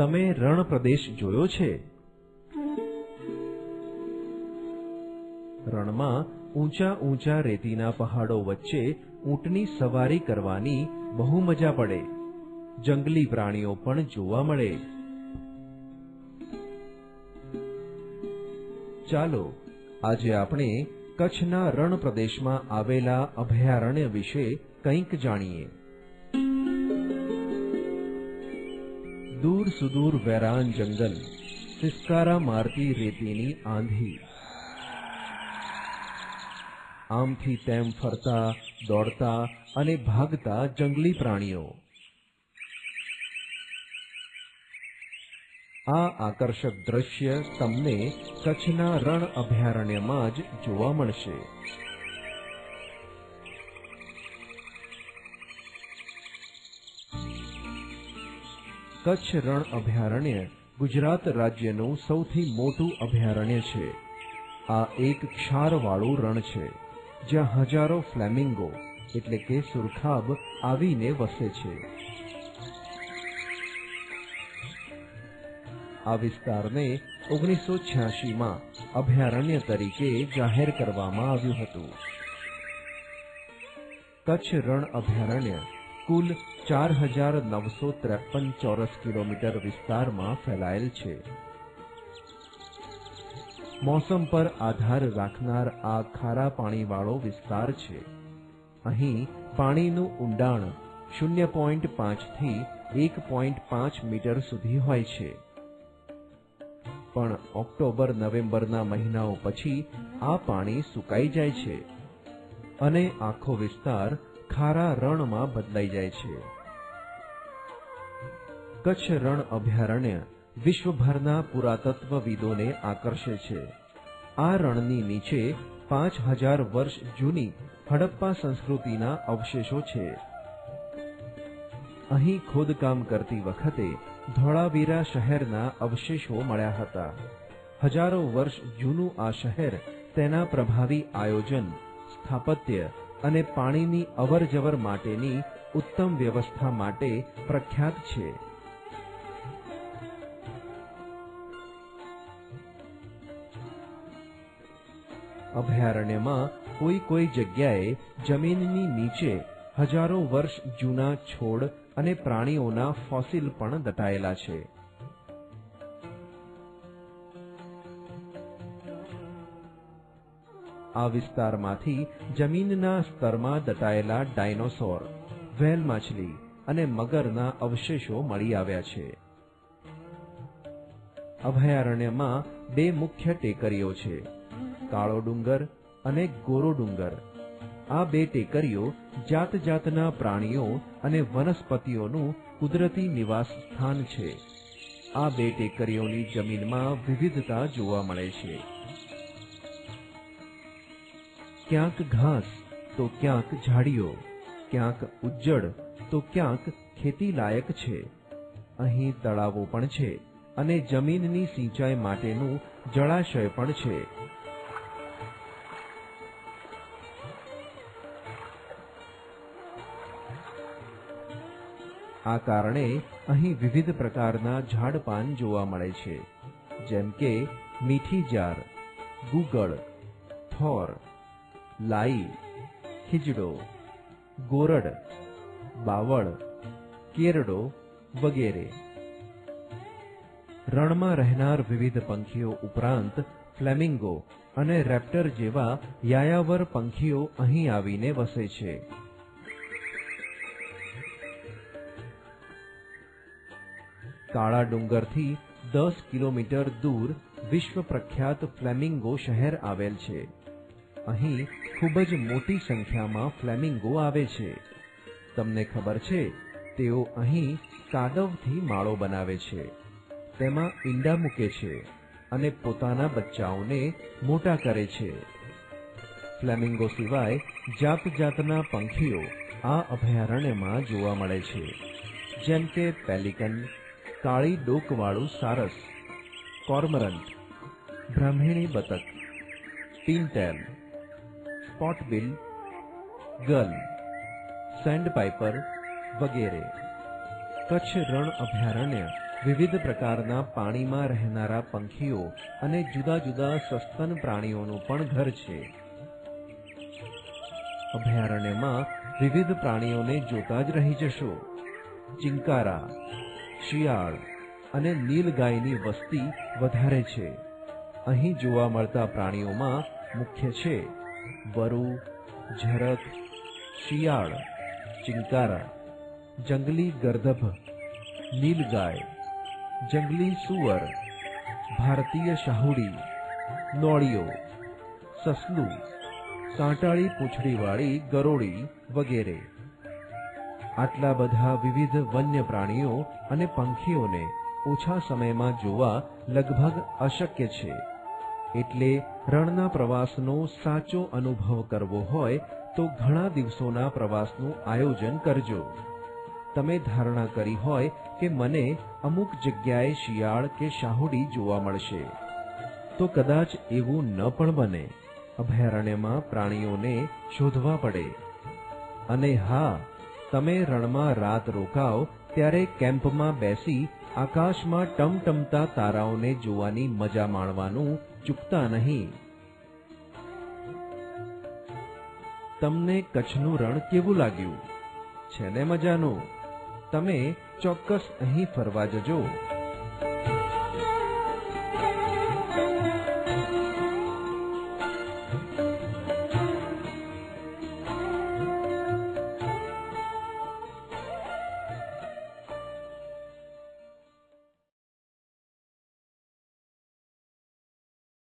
તમે રણ પ્રદેશ જોયો છે? રણમાં ઊંચા ઊંચા રેતીના પહાડો વચ્ચે ઊંટની સવારી કરવાની બહુ મજા પડે. જંગલી પ્રાણીઓ પણ જોવા મળે. ચાલો, આજે આપણે કચ્છના રણ પ્રદેશમાં આવેલા અભયારણ્ય વિશે કંઈક જાણીએ. દૂર સુદૂર વેરાન જંગલ, સિસકારા મારતી રેતીની આંધી. આમથી તેમ ફરતા, દોડતા અને ભાગતા જંગલી પ્રાણીઓ. આ આકર્ષક દ્રશ્ય તમને કચ્છના રણ અભયારણ્યમાં જ જોવા મળશે. કચ્છ રણ અભયારણ્ય ગુજરાત રાજ્યનું સૌથી મોટું અભયારણ્ય છે. આ એક ક્ષારવાળું રણ છે, જ્યાં હજારો ફ્લેમિંગો, એટલે કે સુરખાબ, આવીને વસે છે. આ વિસ્તારને ઓગણીસો છ્યાસીમાં અભયારણ્ય તરીકે જાહેર કરવામાં આવ્યું હતું. કચ્છ રણ અભયારણ્ય કુલ ચાર હજાર નવસો ત્રેપન ચોરસ કિલોમીટર વિસ્તારમાં ફેલાયેલ છે. મોસમ પર આધાર રાખનાર આ ખારા પાણીવાળો વિસ્તાર છે. અહીં પાણીનું ઊંડાણ શૂન્ય પોઈન્ટ પાંચથી એક પોઈન્ટ પાંચ મીટર સુધી હોય છે. પણ ઓક્ટોબર, નવેમ્બરના મહિનાઓ પછી આ પાણી સુકાઈ જાય છે અને આખો વિસ્તાર ખારા રણમાં બદલાઈ જાય છે. કચ્છ રણ અભયારણ્ય વિશ્વભરના પુરાતત્વવિદોને આકર્ષે છે. આ રણની નીચે પાંચ હજાર વર્ષ જૂની હડપ્પા સંસ્કૃતિના અવશેષો છે. અહીં ખોદકામ કરતી વખતે ધોળાવીરા શહેરના અવશેષો મળ્યા હતા. હજારો વર્ષ જૂનું આ શહેર તેના પ્રભાવી આયોજન, સ્થાપત્ય અને પાણીની અવરજવર માટેની ઉત્તમ વ્યવસ્થા માટે પ્રખ્યાત છે. અભયારણ્યમાં કોઈ કોઈ જગ્યાએ જમીનની નીચે હજારો વર્ષ જૂના છોડ અને પ્રાણીઓના ફોસિલ પણ દટાયેલા છે. આ વિસ્તારમાંથી જમીનના સ્તરમાં દટાયેલા ડાયનોસોર વ્હેલ માછલી અને મગરના અવશેષો મળી આવ્યા છે. અભયારણ્યમાં બે મુખ્ય ટેકરીઓ છે, કાળો ડુંગર અને ગોરો ડુંગર. આ બે ટેકરીઓ જાત જાતના પ્રાણીઓ અને વનસ્પતિઓનું કુદરતી નિવાસ સ્થાન છે. આ બે ટેકરીઓની જમીનમાં વિવિધતા જોવા મળે છે. ક્યાંક ઘાસ, તો ક્યાંક ઝાડીઓ, ક્યાંક ઉજ્જડ તો ક્યાંક ખેતી લાયક છે. અહીં તળાવો પણ છે અને જમીનની સિંચાઈ માટેનું જળાશય પણ છે. આ કારણે અહીં વિવિધ પ્રકારના ઝાડપાન જોવા મળે છે. જેમ કે મીઠી જાર, ગુગળ, થોર લાઈ, ખીજડો, ગોરડ, બાવળ, કેરડો વગેરે. રણમાં રહેનાર વિવિધ પંખીઓ ઉપરાંત ફ્લેમિંગો અને રેપ્ટર જેવા યાયાવર પંખીઓ અહીં આવીને વસે છે. કાળા ડુંગરથી દસ કિલોમીટર દૂર વિશ્વ પ્રખ્યાત ફ્લેમિંગો શહેર આવેલ છે. અહીં ખૂબ જ મોટી સંખ્યામાં ફ્લેમિંગો આવે છે. તમને ખબર છે, તેઓ અહીં કાદવથી માળો બનાવે છે. તેમાં ઈંડા મૂકે છે અને પોતાના બચ્ચાઓને મોટા કરે છે. ફ્લેમિંગો સિવાય જાત જાતના પંખીઓ આ અભયારણ્યમાં જોવા મળે છે. જેમ કે પેલિકન, કાળી ડોકવાળું સારસ કોર્મરન્ટ બ્રાહ્મણી બતક પિનટેલ સ્પોટબિલ ગલ સેન્ડ પાઇપર વગેરે. કચ્છ રણ અભયારણ્ય વિવિધ પ્રકારના પાણીમાં રહેનારા પંખીઓ અને જુદા જુદા સસ્તન પ્રાણીઓનું પણ ઘર છે. અભયારણ્યમાં વિવિધ પ્રાણીઓને જોતા જ રહી જશો. ચિંકારા, શિયાળ અને નીલગાયની વસ્તી વધારે છે. અહીં જોવા મળતા પ્રાણીઓમાં મુખ્ય છે વરુ ઝરખ શિયાળ ચિંકારા જંગલી ગર્દભ નીલગાય, જંગલી સુવર, ભારતીય શાહુડી, નોળિયો, સસલું કાંટાળી પૂંછડીવાળી ગરોળી વગેરે. આટલા બધા વિવિધ વન્ય પ્રાણીઓ અને પંખીઓને ઓછા સમયમાં જોવા લગભગ અશક્ય છે. એટલે રણના પ્રવાસનો સાચો અનુભવ કરવો હોય તો ઘણા દિવસોના પ્રવાસનું આયોજન કરજો. તમે ધારણા કરી હોય કે મને અમુક જગ્યાએ શિયાળ કે શાહુડી જોવા મળશે. તો કદાચ એવું ન પણ બને. અભયારણ્યમાં પ્રાણીઓને શોધવા પડે. અને હા, તમે રણમાં રાત રોકાઓ ત્યારે કેમ્પમાં બેસી આકાશમાં ટમટમતા તારાઓને જોવાની મજા માણવાનું ચૂકતા નહીં. તમને કચ્છનું રણ કેવું લાગ્યું? છે ને મજાનું? તમે ચોક્કસ અહીં ફરવા જજો.